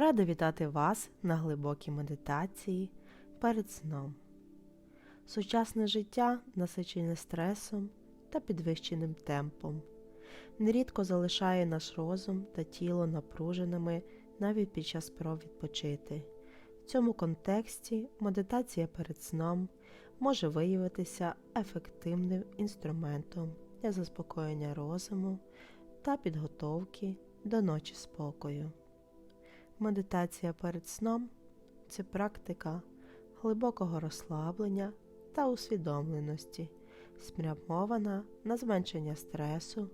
Рада вітати вас на глибокій медитації перед сном. Сучасне життя насичене стресом та підвищеним темпом. Нерідко залишає наш розум та тіло напруженими навіть під час спроб відпочити. В цьому контексті медитація перед сном може виявитися ефективним інструментом для заспокоєння розуму та підготовки до ночі спокою. Медитація перед сном це практика глибокого розслаблення та усвідомленості, спрямована на зменшення стресу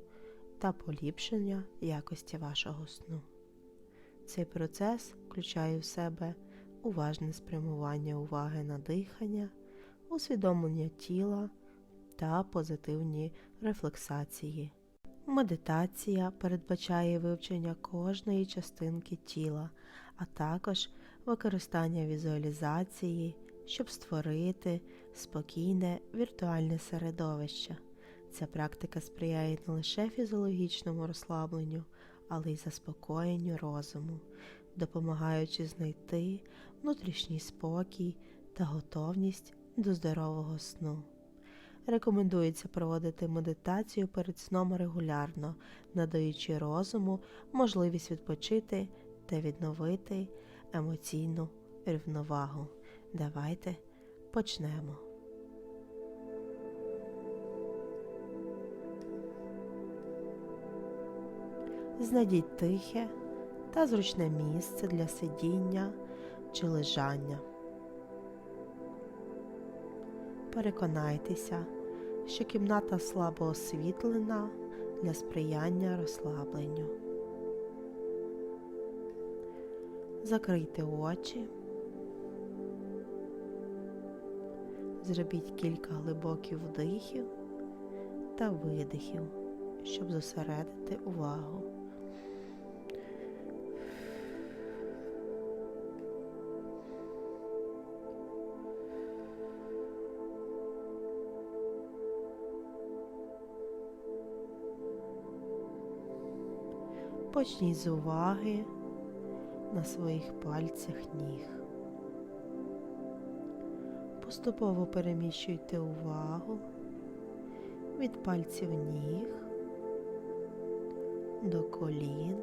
та поліпшення якості вашого сну. Цей процес включає в себе уважне спрямування уваги на дихання, усвідомлення тіла та позитивні рефлексації. Медитація передбачає вивчення кожної частинки тіла, а також використання візуалізації, щоб створити спокійне віртуальне середовище. Ця практика сприяє не лише фізіологічному розслабленню, але й заспокоєнню розуму, допомагаючи знайти внутрішній спокій та готовність до здорового сну. Рекомендується проводити медитацію перед сном регулярно, надаючи розуму можливість відпочити та відновити емоційну рівновагу. Давайте почнемо. Знайдіть тихе та зручне місце для сидіння чи лежання. Переконайтеся, що кімната слабо освітлена для сприяння розслабленню. Закрийте очі, зробіть кілька глибоких вдихів та видихів, щоб зосередити увагу. Почніть з уваги на своїх пальцях ніг. Поступово переміщуйте увагу від пальців ніг до колін,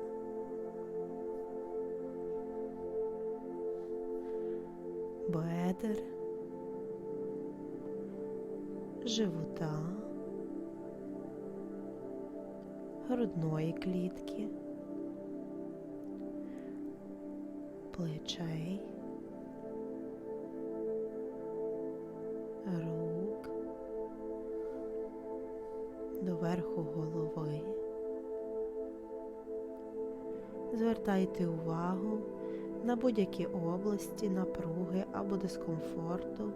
бедер, живота, грудної клітки. Плечей, рук, до верху голови. Звертайте увагу на будь-які області напруги або дискомфорту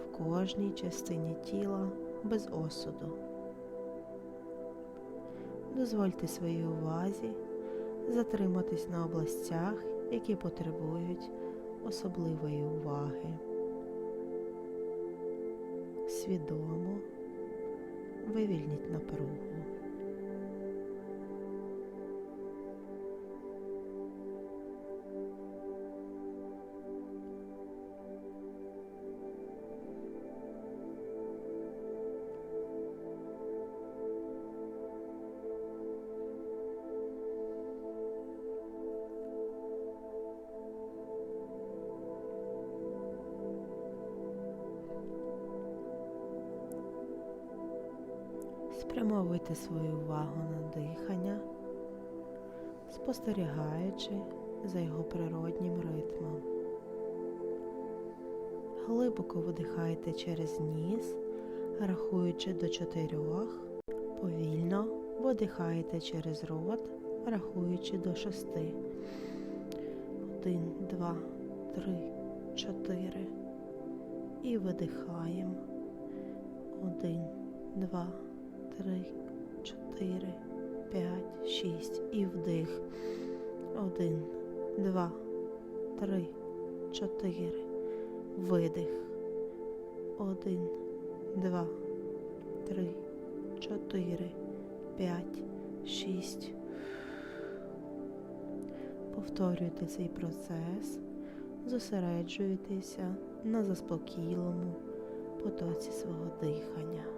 в кожній частині тіла без осуду. Дозвольте своїй увазі затриматись на областях, які потребують особливої уваги. Свідомо вивільніть напругу. Спрямовуйте свою увагу на дихання, спостерігаючи за його природнім ритмом. Глибоко видихайте через ніс, рахуючи до чотирьох, повільно видихайте через рот, рахуючи до шести. Один, два, три, чотири. І видихаємо. Один, два три, чотири, п'ять, шість. І вдих. Один, два, три, чотири. Видих. Один, два, три, чотири, п'ять, шість. Повторюйте цей процес, зосереджуйтеся на заспокійливому потоці свого дихання.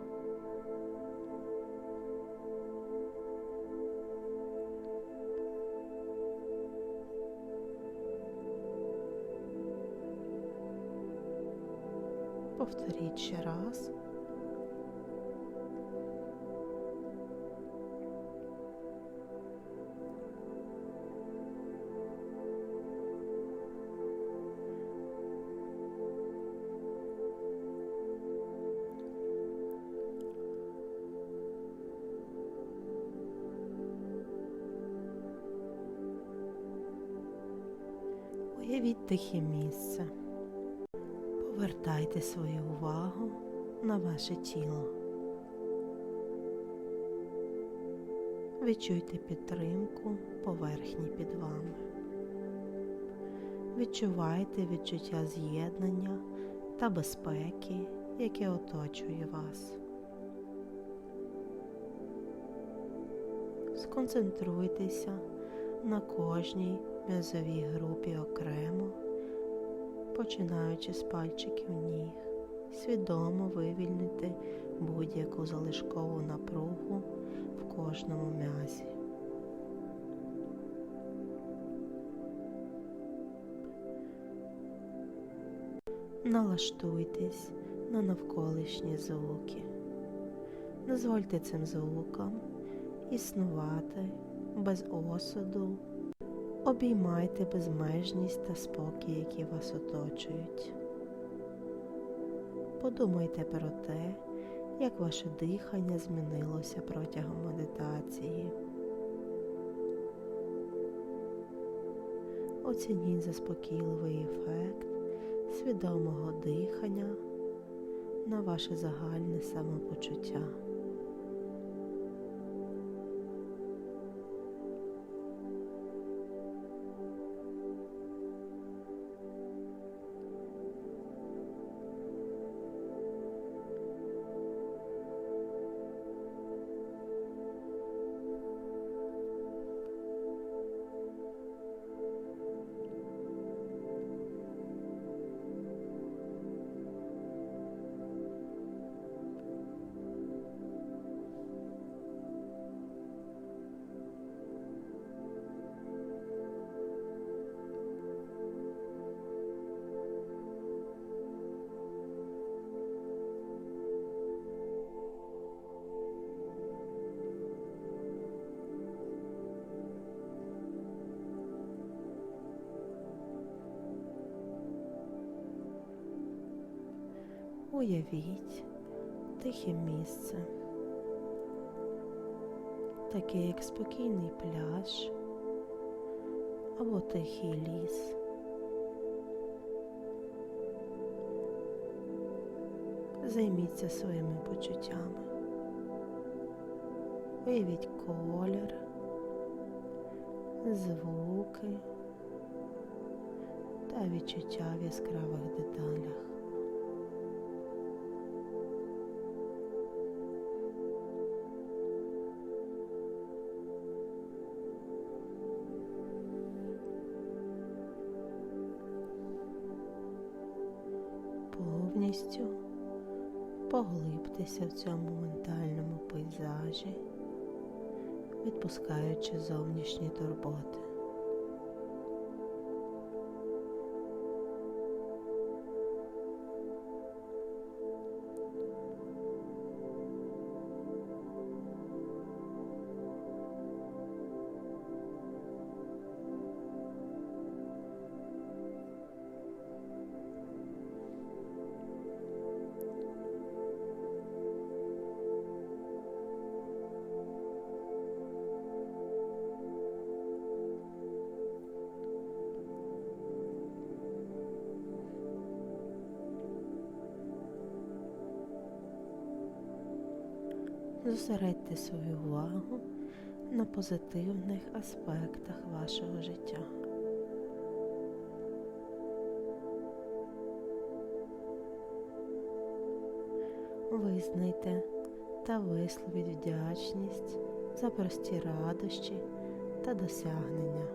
Повторіть ще раз. Уявіть тихе місце. Повертайте свою увагу на ваше тіло. Відчуйте підтримку поверхні під вами. Відчувайте відчуття з'єднання та безпеки, яке оточує вас. Сконцентруйтеся на кожній м'язовій групі окремо починаючи з пальчиків ніг, свідомо вивільнити будь-яку залишкову напругу в кожному м'язі. Налаштуйтесь на навколишні звуки. Дозвольте цим звукам існувати без осуду Обіймайте безмежність та спокій, які вас оточують. Подумайте про те, як ваше дихання змінилося протягом медитації. Оцініть заспокійливий ефект свідомого дихання на ваше загальне самопочуття. Уявіть тихе місце, таке як спокійний пляж або тихий ліс. Займіться своїми почуттями. Уявіть колір, звуки та відчуття в яскравих деталях. Повністю поглибтеся в цьому ментальному пейзажі, відпускаючи зовнішні турботи. Зосередьте свою увагу на позитивних аспектах вашого життя. Визнайте та висловіть вдячність за прості радощі та досягнення.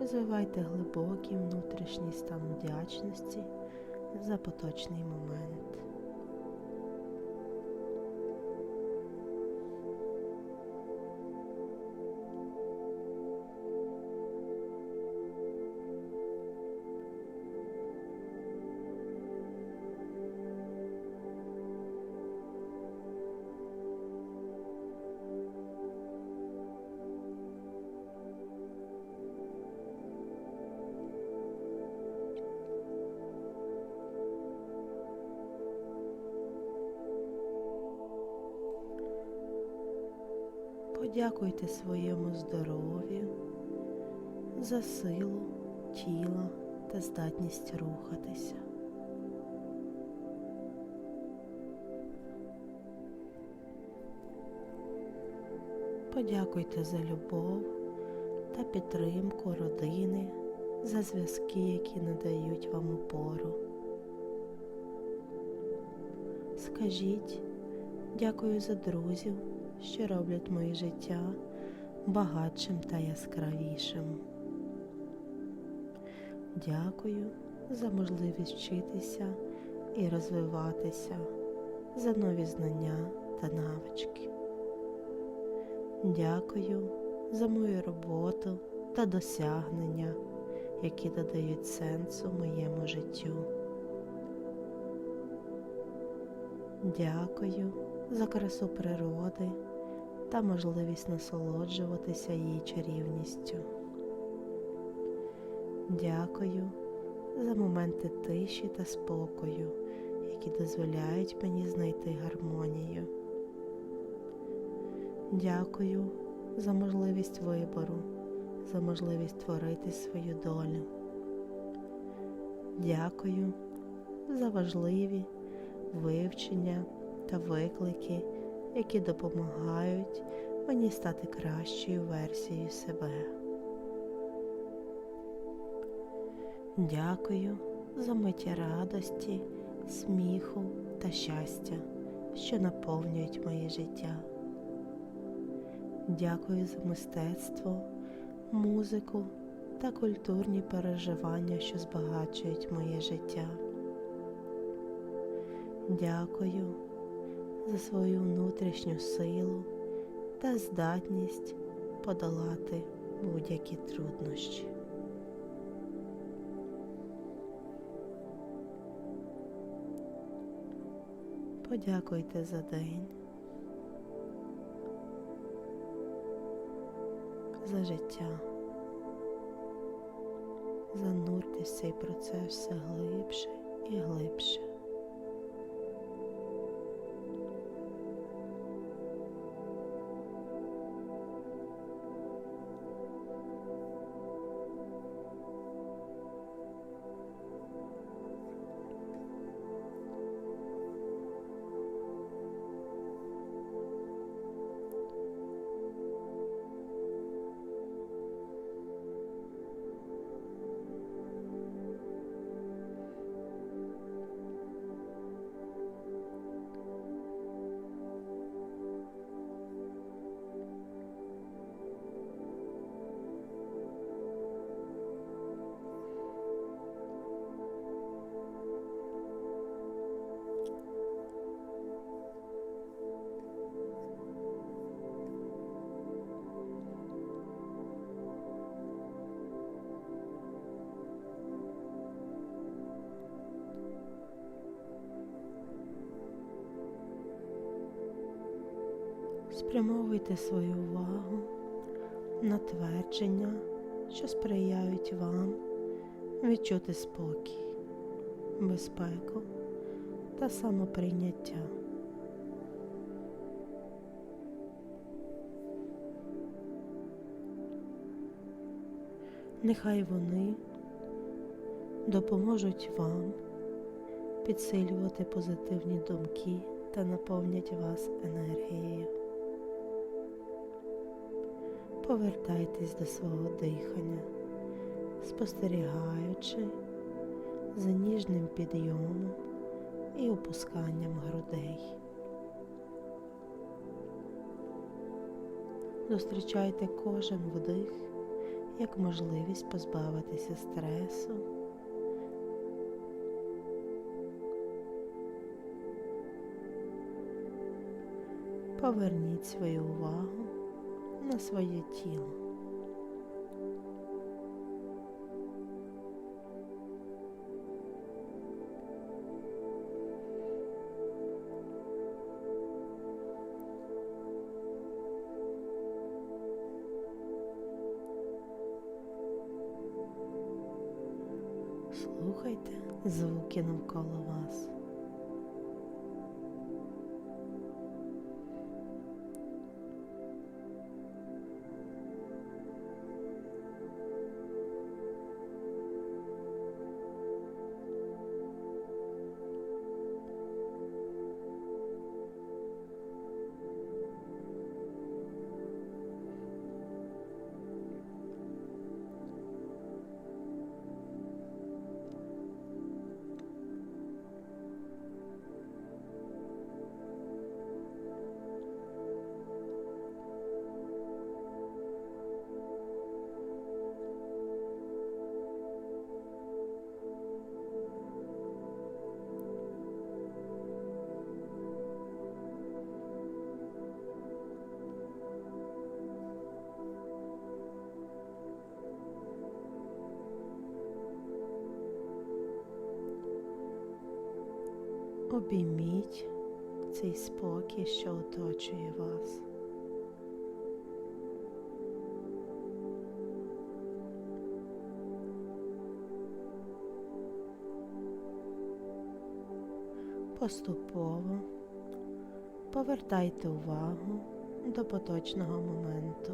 розвивайте глибокий внутрішній стан вдячності за поточний момент. Подякуйте своєму здоров'ю за силу тіла та здатність рухатися. Подякуйте за любов та підтримку родини, за зв'язки, які надають вам опору. Скажіть дякую за друзів, що роблять моє життя багатшим та яскравішим. Дякую за можливість вчитися і розвиватися, за нові знання та навички. Дякую за мою роботу та досягнення, які додають сенсу моєму життю. Дякую за красу природи та можливість насолоджуватися її чарівністю. Дякую за моменти тиші та спокою, які дозволяють мені знайти гармонію. Дякую за можливість вибору, за можливість творити свою долю. Дякую за важливі вивчення та виклики, які допомагають мені стати кращою версією себе. Дякую за миті радості, сміху та щастя, що наповнюють моє життя. Дякую за мистецтво, музику та культурні переживання, що збагачують моє життя. Дякую за свою внутрішню силу та здатність подолати будь-які труднощі. Подякуйте за день, за життя. Зануртесь в цей процес все глибше і глибше. Спрямовуйте свою увагу на твердження, що сприяють вам відчути спокій, безпеку та самоприйняття. Нехай вони допоможуть вам підсилювати позитивні думки та наповнять вас енергією. Повертайтесь до свого дихання, спостерігаючи за ніжним підйомом і опусканням грудей. Зустрічайте кожен вдих як можливість позбавитися стресу. Поверніть свою увагу на своє тіло. Слухайте звуки навколо вас. Обійміть цей спокій, що оточує вас. Поступово повертайте увагу до поточного моменту.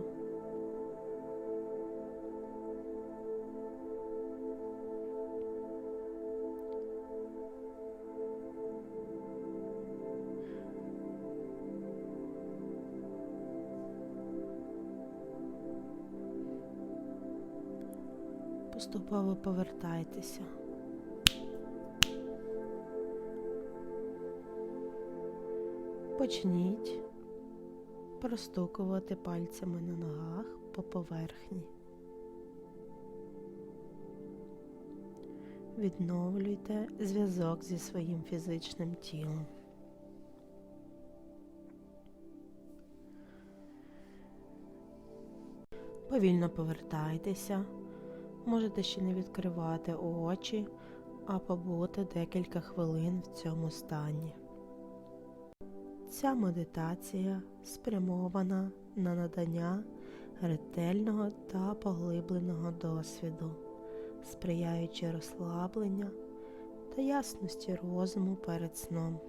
Поступово повертайтеся. Почніть простукувати пальцями на ногах по поверхні. Відновлюйте зв'язок зі своїм фізичним тілом. Повільно повертайтеся. Можете ще не відкривати очі, а побути декілька хвилин в цьому стані. Ця медитація спрямована на надання ретельного та поглибленого досвіду, сприяючи розслабленню та ясності розуму перед сном.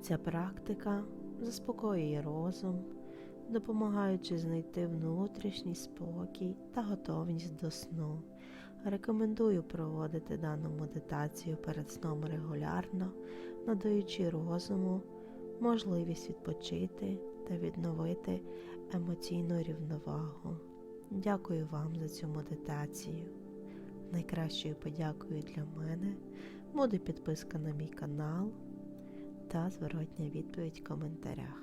Ця практика заспокоює розум, допомагаючи знайти внутрішній спокій та готовність до сну. Рекомендую проводити дану медитацію перед сном регулярно, надаючи розуму можливість відпочити та відновити емоційну рівновагу. Дякую вам за цю медитацію. Найкращою подякою для мене буде підписка на мій канал та зворотня відповідь в коментарях.